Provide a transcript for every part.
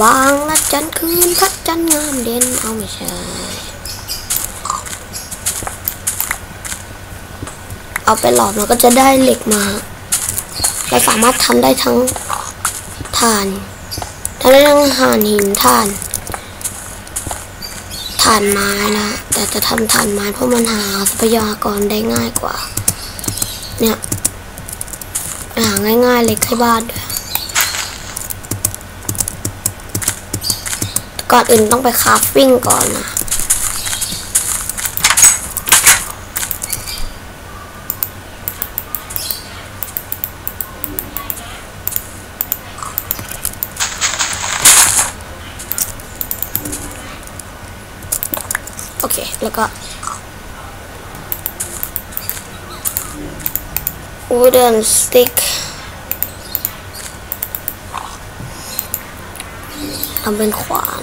บางละจันคืนพัดจันงามเด่นเอาไม่ใช่เอาไปหลอมเราก็จะได้เหล็กมา เราสามารถทำได้ทั้งถ่านทำได้ทั้งถ่านหินถ่านถ่านไม้นะ แต่จะทำถ่านไม้เพราะมันหาทรัพยากรได้ง่ายกว่า เนี่ย หาง่ายๆเลยที่บ้านด้วย ก่อนอื่นต้องไปคราฟวิ่งก่อนนะโอเค แล้วก็ wooden stick ทำเป็นขวาน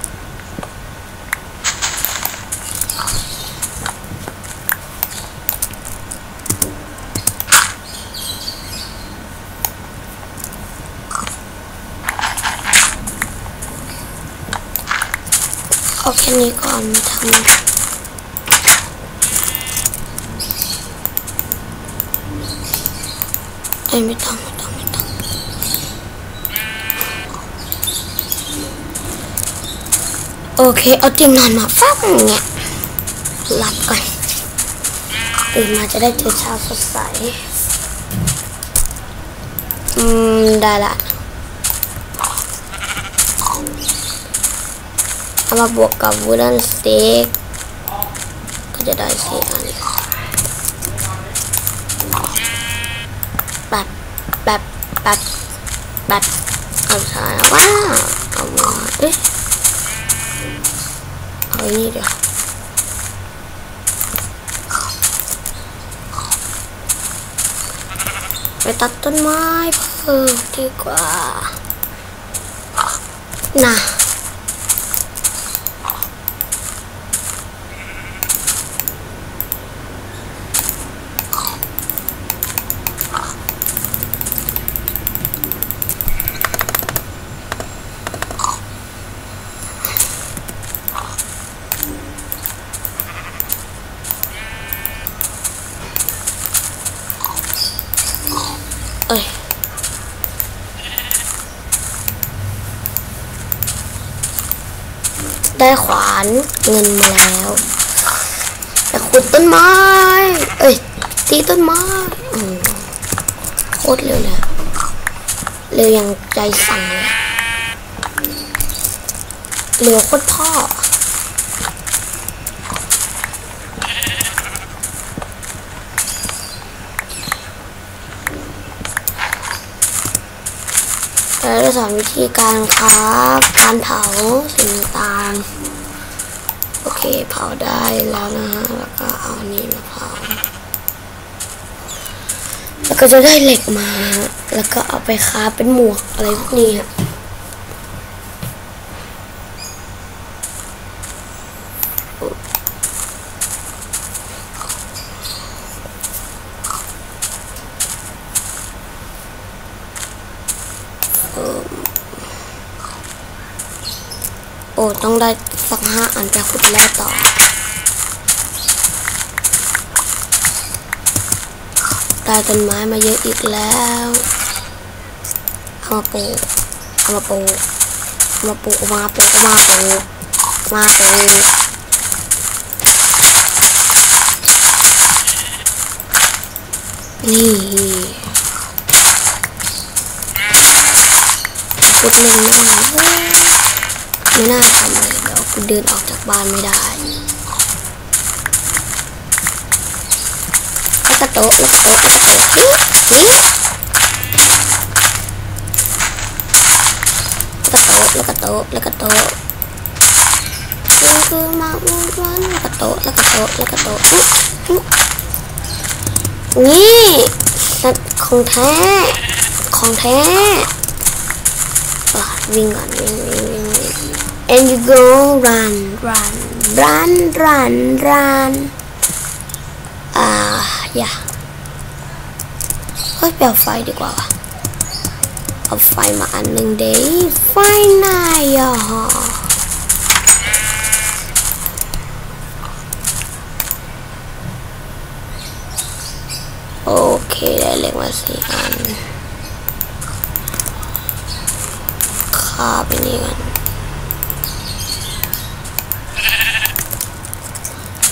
เอาแค่นี้ก่อนทำไม่ต้องไม่ต้องไม่ต้องโอเค เอาเตียงนอนมาฟังเนี่ยหลับก่อนตื่นมาจะได้เจอเช้าสดใส อืม ได้ละ เอามาบวกกับ wooden stick ก็จะได้สี่อันแบบแบบแบบแบบเอาใช่ว้าวเอามาเอ๊ะเอาอันนี้เดี๋ยวไปตัดต้นไม้เพิ่มดีกว่า น่ะ เอ้ย ได้ขวานเงินมาแล้วแต่ขุดต้นไม้ เอ้ย ตีต้นไม้โคตรเร็วเลยเร็วอย่างใจสั่งเลยเร็วโคตรพ่อ เราจะสอนวิธีการครับการเผาสิ่งต่างโอเคเผาได้แล้วนะฮะแล้วก็เอานี้มาเผาแล้วก็จะได้เหล็กมา แล้วก็เอาไปคราฟเป็นหมวกอะไรพวกนี้ฮะ โอ้ต้องได้สักห้าอันไปขุดแร่ต่อ ได้ต้นไม้มาเยอะอีกแล้วเอามาปลูกเอามาปลูกเอามาปลูกมาปลูกมาปลูกมาปลูกนี่จุดหนึ่งนะ ไม่น่าทำเลยเดี๋ยวกูเดินออกจากบ้านไม่ได้แล้วก็โต๊ะแล้วก็โต๊ะแล้วก็โต๊ะนี่นี่แล้วก็โต๊ะแล้วก็โต๊ะแล้วก็โต๊ะคือคือมามุนวันแล้วก็โต๊ะแล้วก็โต๊ะแล้วก็โต๊ะอุ๊ยนี่สัตว์ของแท้ ของแท้วิ่งก่อนวิ่งวิ่งวิ่งวิ่ง and you go run run run run run อ่าอย่าเฮ้ยไปเอาไฟดีกว่าเอาไฟมาอันหนึ่งเด้ไฟนายอะโอเคได้เล็กมาสี่อันฆ่าไปนี่กัน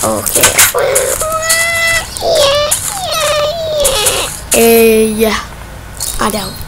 โอเคเ